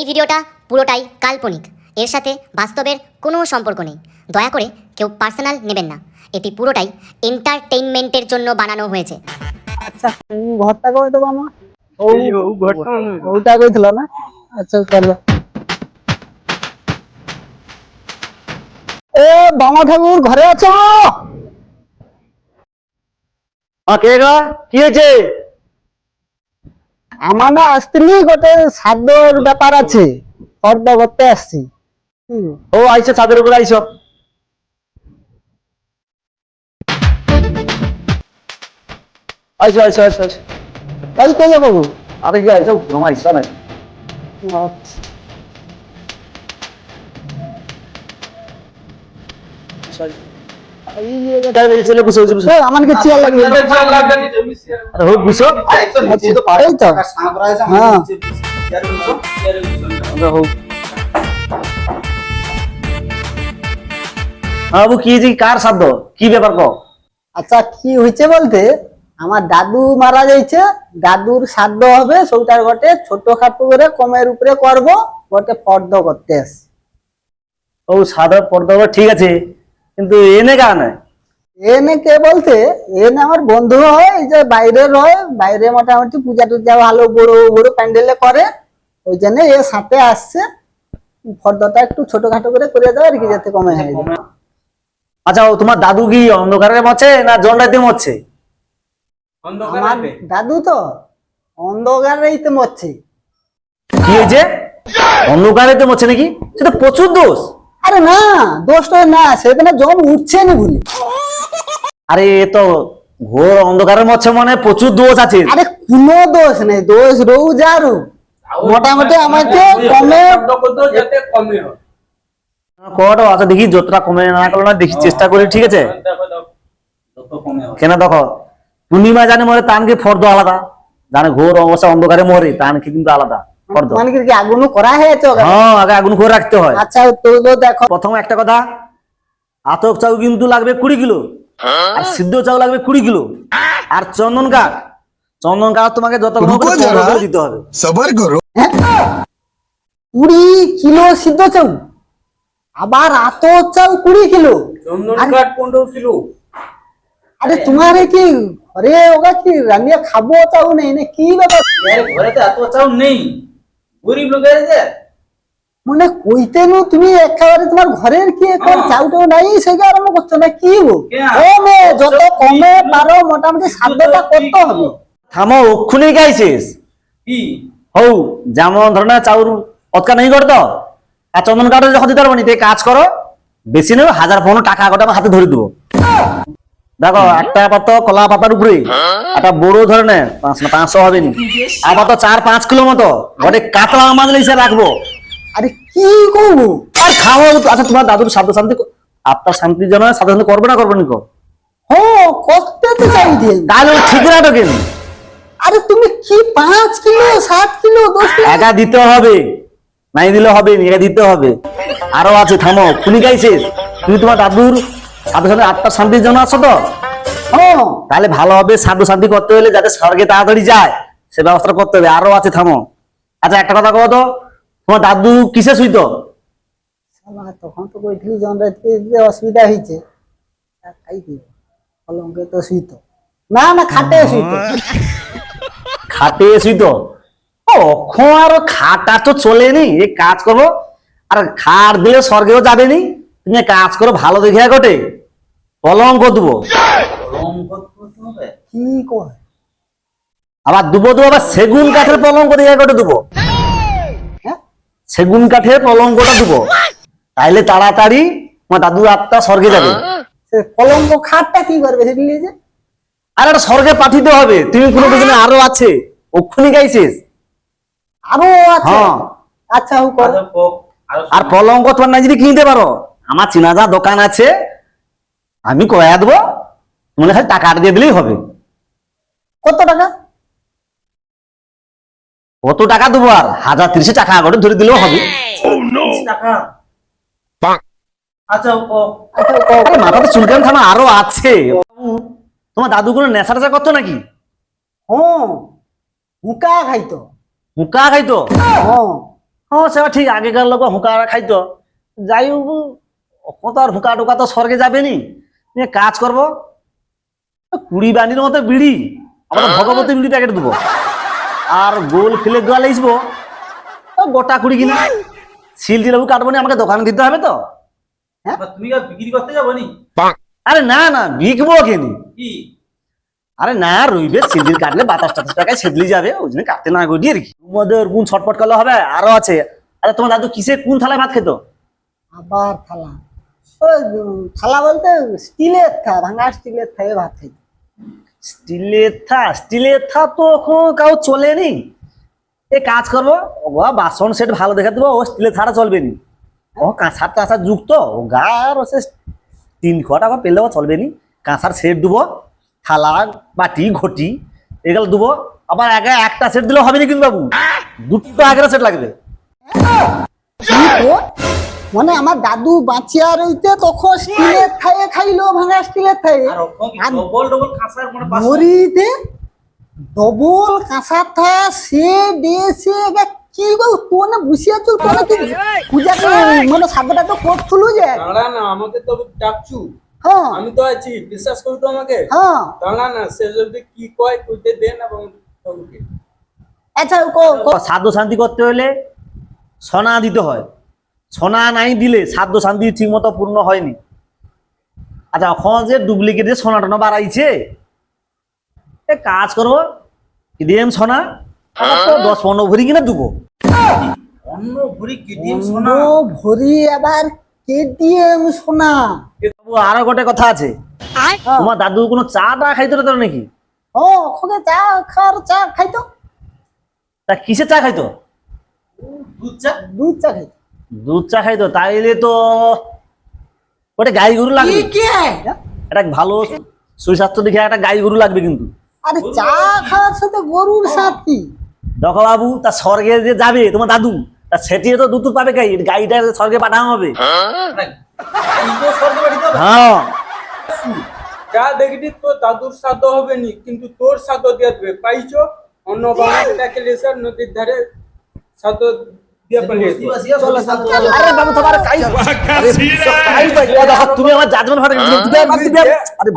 এই ভিডিওটা পুরোটাই কাল্পনিক। এর সাথে বাস্তবের কোনো সম্পর্ক নেই। দয়া করে কেউ পার্সোনাল নেবেন না। এটি পুরোটাই এন্টারটেইনমেন্টের জন্য বানানো হয়েছে। আচ্ছা ঘরটা ও ও ঘরটা ওটা কইছিল না? আচ্ছা চলো। এ বামা ঠাকুর ঘরে আছো? আ, কে গা? কি হয়েছে? আমার না আসতেনি গোটে সাদর ব্যাপার আছে। ফর্দ করতে আসছি। ও আইসো ছাদের উপরে আইসো। আইসো আইসো আইসো আইসো। কাল কে যাব গো? আরে কি আইসো ঘুমাই ইচ্ছা নাই আচ্ছা। চেয়ার লাগবে। এই তো হ্যাঁ। বাবু কি যে কার সাধ্য? কি ব্যাপার কো আচ্ছা কি হয়েছে বলতে আমার দাদু মারা যাইছে দাদুর শ্রাদ্ধ হবে সৌটার ঘটে ছোট খাটো করে কমের উপরে করব গটে ফর্দ করতে। ও সাদা পর্দা ঠিক আছে। কিন্তু এনে কারণে এনে কে বলতে এনে আমার বন্ধু হয় যে বাইরে রয় বাইরে মোটামুটি পূজা টুজা ভালো বড় বড় প্যান্ডেলে করে ওই জন্য এ সাথে আসছে। ফর্দটা একটু ছোটখাটো করে করে দেয় আর কি যাতে কমে হয়ে। যায় আচ্ছা ও তোমার দাদু কি অন্ধকারে মরছে না জন্ডাইতে মরছে? আমার দাদু তো অন্ধকারেই তো মরছে। কি হয়েছে? অন্ধকারেতে মরছে নাকি? সেটা প্রচুর দোষ। আরে না দোষটা না সেখানে জল উঠছে না বলে। আরে এ তো ঘোর অন্ধকারে মরছে মানে প্রচুর দোষ আছে। আরে কোনো দোষ নেই দোষ রৌ যারু মোটামুটি আমাকে কমে কটা আচ্ছা দেখি যতটা কমে না করল না দেখি চেষ্টা করি ঠিক আছে? কেন দেখো? পূর্ণিমা জানে মরে তানকে ফর্দ আলাদা। জানে ঘোর অবস্থা অন্ধকারে মরে তানকে কিন্তু আলাদা। কর কি আগুন করা হয়েছে হ্যাঁ আগে আগুন করে রাখতে হয়। আচ্ছা তো দেখো। প্রথম একটা কথা আতক চাউ কিন্তু লাগবে কুড়ি কিলো আর সিদ্ধ চাউ লাগবে কুড়ি কিলো। আর চন্দন চন্দন কাঠ তোমাকে হ্যাঁ? কুড়ি কিলো সিদ্ধ চাউ আবার আতক চাউ কুড়ি কিলো। চন্দন কাঠ কিলো। আরে তোমার কি ঘরে ওগা কি রান্না খাব চাউ নেই? না কি ব্যাপার? ঘরে তো এত চাউ নেই। গরিব লোকের যে? মানে কইতে নো তুমি একেবারে তোমার ঘরের কি এখন চাউটাও নাই সেটা আরম্ভ করছ না কি গো? কমে যত কমে পারো মোটামুটি সাধ্যটা করতে হবে। থামো অক্ষুনি গাইছিস। কি? হৌ যেমন ধরনের চাউর অতকা নেই করতো আর চন্দন কাঠে যখন দিতে পারব নি কাজ করো বেশি নেবে হাজার পনেরো টাকা গোটা আমার হাতে ধরে দেবো। দেখো একটা পাতা কলা পাতার উপরে একটা বড় ধরনের পাঁচ না পাঁচশো হবে নি। আর পাতা চার পাঁচ কিলো মতো। ঘরে কাতলা মাছ লিসে রাখব। আরে কি করব? আর খাওয়া আচ্ছা তোমার দাদুর শান্ত শান্তি আপনার শান্তির জন্য সাথে শান্তি করবে না করবে না কো? হ্যাঁ করতে তো চাই দিয়ে তাহলে ঠিক রাখো কেন আরে তুমি কি পাঁচ কিলো সাত কিলো দশ কিলো? একা দিতে হবে। নাই দিলে হবে নি, একা দিতে হবে। আরও আছে থামো খুনি গাইছিস তুমি তোমার দাদুর সাথে আত্মার শান্তির জন্য আসো তো? হ্যাঁ তাহলে ভালো হবে সাধু শান্তি করতে হলে যাতে স্বর্গে তাড়াতাড়ি যায় সে ব্যবস্থা করতে হবে। আরও আছে থামো। আচ্ছা একটা কথা কবো তো তোমার দাদু কিসে শুইতো? তখন তো কইছিলি জন রাতকে যে অসুবিধা হয়েছে তা খাই কি? কলঙ্কে তো শুইতো। না না খাটে শুইতো। খাটে শুইতো? অখন আর খাটা তো চলেনি। এই কাজ করব আর খাট দিলে স্বর্গেও যাবে নি। তুমি কাজ করো ভালো দেখে গোটে কলঙ্ক দেবো। কি আবার দুবো দেবো আবার সেগুন কাঠের পলঙ্ক দেখে গোটে দেবো। হ্যাঁ? সেগুন কাঠের পলঙ্কটা দেবো। তাইলে তাড়াতাড়ি আমার দাদু আত্মা স্বর্গে যাবে। সে কলঙ্ক খাটটা কি করবে সেটা নিয়ে যে? আর একটা স্বর্গে পাঠিতে হবে। তুমি কোনো বুঝলে আরও আছে? ওক্ষুনি গাইছিস? আরও আছে? হ্যাঁ। আচ্ছা আচ্ছা, আর পলঙ্ক তোমার না যদি কিনতে পারো। আমার চিনা যা দোকান আছে। আমি কয়া দেবো তুমি খালি টাকা দিয়ে দিলেই হবে। কত টাকা? কত টাকা দেবো আর? হাজার তিরিশে টাকা করে ধরে দিলেও হবে। আচ্ছা আচ্ছা মাথাতে চুলকান থানা আরও আছে। তোমার দাদু কোনো নেশা টেশা করতো নাকি? হ্যাঁ হুকা খাইতো। হুকা খাইতো? হ্যাঁ হ্যাঁ সেটা ঠিক আগেকার লোক হুঁকা খাইতো। যাই হোক কত আর হুঁকা টুকা তো স্বর্গে যাবে নি? নিয়ে কাজ করব? কুড়ি বানির মতো বিড়ি। আমরা ভগবতী বিড়ি প্যাকেট দেবো। আর গোল ফিলে গোয়াল আসব গোটা কুড়ি কিনা। সিল দিলেও কাটবো আমাকে দোকান দিতে হবে তো। বা তুমি বিক্রি করতে যাব নি? আরে না না বিকবো কেনি। আরে না রইবে কাটলে বাতাস টাতাস টাকায় সেদলি যাবে ওই জন্য কাটতে না করি আর কি। তোমাদের কোন ছটপট করলে হবে আরও আছে। আরে তোমার দাদু কিসে কোন থালায় ভাত খেত? আবার থালা। থালা বলতে স্টিলের থা ভাঙা স্টিলের থায়ে ভাত খাই স্টিলের থা স্টিলের থা তো কাউ চলেনি। এ কাজ করব ও বাসন সেট ভালো দেখে দেবো ও স্টিলের থাটা চলবে নি ও কাঁসার টাঁসার যুক্ত ও গার ও সে তিন ঘটা বা পেলেও চলবে নি কাঁসার সেট দেবো থালা বাটি ঘটি এগুলো দেবো। আবার একা একটা সেট দিলেও হবে না কিন্তু বাবু। দুটো আগের সেট লাগবে? মানে আমার দাদু বাঁচিয়া রইতে তখন স্টিলের থায়ে খাইলো ভাঙা স্টিলের থায়ে আর ডবল কাঁসার মানে মরিতে ডবল কাঁসা থা সে দেশে কি গো তোনে বসে আছো তোনে কি পূজা মানে সাধটা তো করছিল যে। দাঁড়া না আমাকে তো ডাকছু। হ্যাঁ। আমি তো আছি বিশ্বাস করি তো আমাকে। হ্যাঁ। দাঁড়া না সে যদি কি কয় কইতে দেন এবং তবে আচ্ছা সাধ্য শান্তি করতে হলে সোনা দিতে হয়। সোনা নাই দিলে সাধ্য শান্তি ঠিক মতো পূর্ণ হয়নি। আচ্ছা এখন যে ডুপ্লিকেটে সোনা টোনা বাড়াইছে এ কাজ করব কেডিএম সোনা দশ পনেরো ভরি কিনা দেবো। অন্য ভরি সোনা ভরি আবার সোনা বাবু, আরও গোটে কথা আছে। তোমার দাদু কোনো চা টা খাইতো না তোর নাকি? ও ওখানে চা খাওয়ার চা খাইতো। তা কিসে চা খাইতো? দুধ চা? দুধ চা খাইতো। দুধ চা খাইতো তাইলে তো ওটা গাই গরু লাগবে। একটা ভালো সুস্বাস্থ্য দেখে একটা গাই গরু লাগবে কিন্তু। আরে চা খাওয়ার সাথে গরুর সাথ দেখো বাবু তা স্বর্গে যে যাবে তোমার দাদু তা সেটিয়ে তো দুধ পাবে গাই গাইটা স্বর্গে পাঠানো হবে। তো। হ্যাঁ। যা দেখবি তোর দাদুর সাধ্য হবে নি কিন্তু তোর সাধ্য দিয়ে দেবে। পাইছো? অন্য ডাকে লেসার নদীর ধারে সাধ্য সাথে আরে বাবু তোমার কাই কাই দেখো তুমি আমার জাজমেন্ট ফাটে দিবে তুমি দিবে আরে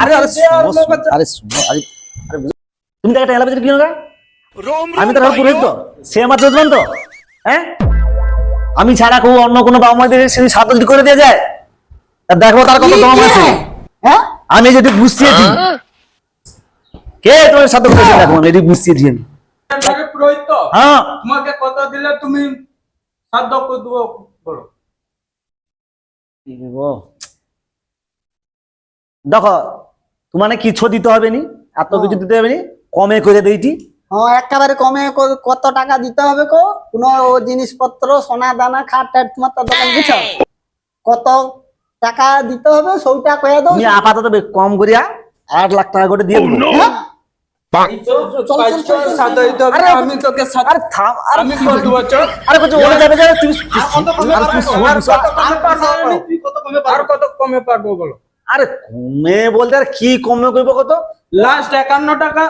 আরে আরে শুনো, শুনো, আরে শুনো, আরে আরে তুমি তাকে টেলা বেজে কি হোগা আমি তো পুরোহিত তো। সে আমার জাজমেন্ট তো। হ্যাঁ? আমি ছাড়া কেউ অন্য কোনো বাবা মাদের সে সাধ্য যদি করে দিয়ে যায় তা দেখব তার কত দম আছে। হ্যাঁ? আমি যদি বুঝতেছি কে তোমার করেছে? দেখো আমি এটি বুঝতেছি আমি। পুরোহিত হ্যাঁ। তোমাকে কত দিলে তুমি সাধ্য করে দেবো বলো। দেখো তোমার কিছু দিতে হবে নি? এত কিছু দিতে হবে নি? কমে করে দিয়েছি। হ্যাঁ একেবারে কমে কত টাকা দিতে হবে কো? কোনো জিনিসপত্র সোনা দানা খাট টাট তোমার তো দোকান বুঝছ? কত টাকা দিতে হবে সৌটা কয়ে দাও। আপাতত কম করিয়া আট লাখ টাকা করে দিয়ে দিবো। আমি তোকে আরে আমি করে আরে কিছু ওরে যাবে যাবে তুমি কমে? কত পারব? বলো। আরে কমে বলতে আর কি কমে করব কত? লাস্ট একান্ন টাকা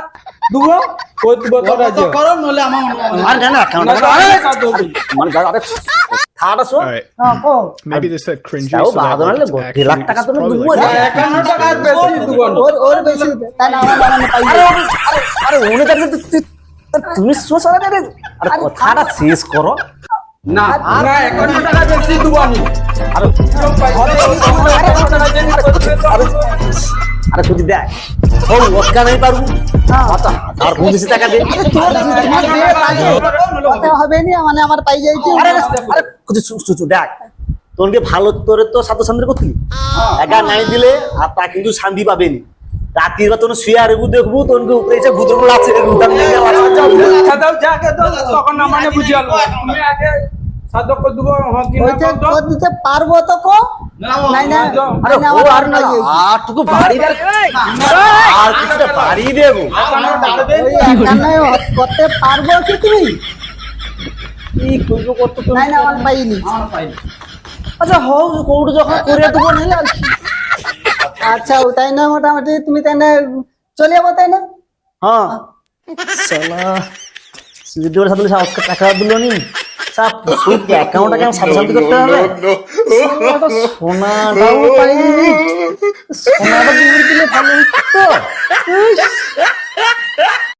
দেবো করে নলে আমার মনে হয়। মানে. হ্যাঁ Maybe this that cringy আমার তুমি কথাটা শেষ করো না না একান্ন টাকা বেশি দেবো আমি আরে আরে খুঁজি দেখ। ও নাই পারব। আচ্ছা আর পুলিশ টাকা দে হবে নি মানে আমার পাই যাইছে আরে আরে, খুঁজি দেখ। তোরকে ভালো তোরে তো সাত শান্তি করছিলি একা নাই দিলে আর তা কিন্তু শান্তি পাবেনি। রাত্রির বা তোর শুয়ে আর দেখব তোরকে উপরে এসে দাও যাকে দাও তখন আলো করে দেবো হ্যাঁ কি না। কর দিতে পারব তো কো? না, না আরে ও আর না। আর টুকু বাড়ি দে আর কিছুটা বাড়ি দেবো। আমার ডালবে। ওই একান্নয় করতে পারব কি তুমি? কি করব কত তুমি? নাই না আমার পাইনি। আচ্ছা হোক কোর্ট যখন করে দেবো নাহলে আচ্ছা ওটাই না মোটামুটি। তুমি তাই না চলে যাব তাই না? হ্যাঁ। সাথে টাকা দিল নি। আচ্ছা প্রচুর অ্যাকাউন্টটাকে আমি সাথে সাথে করতে হবে। সোনাটাও পাইনি সোনাটা দিয়ে দিলে ভালো হতো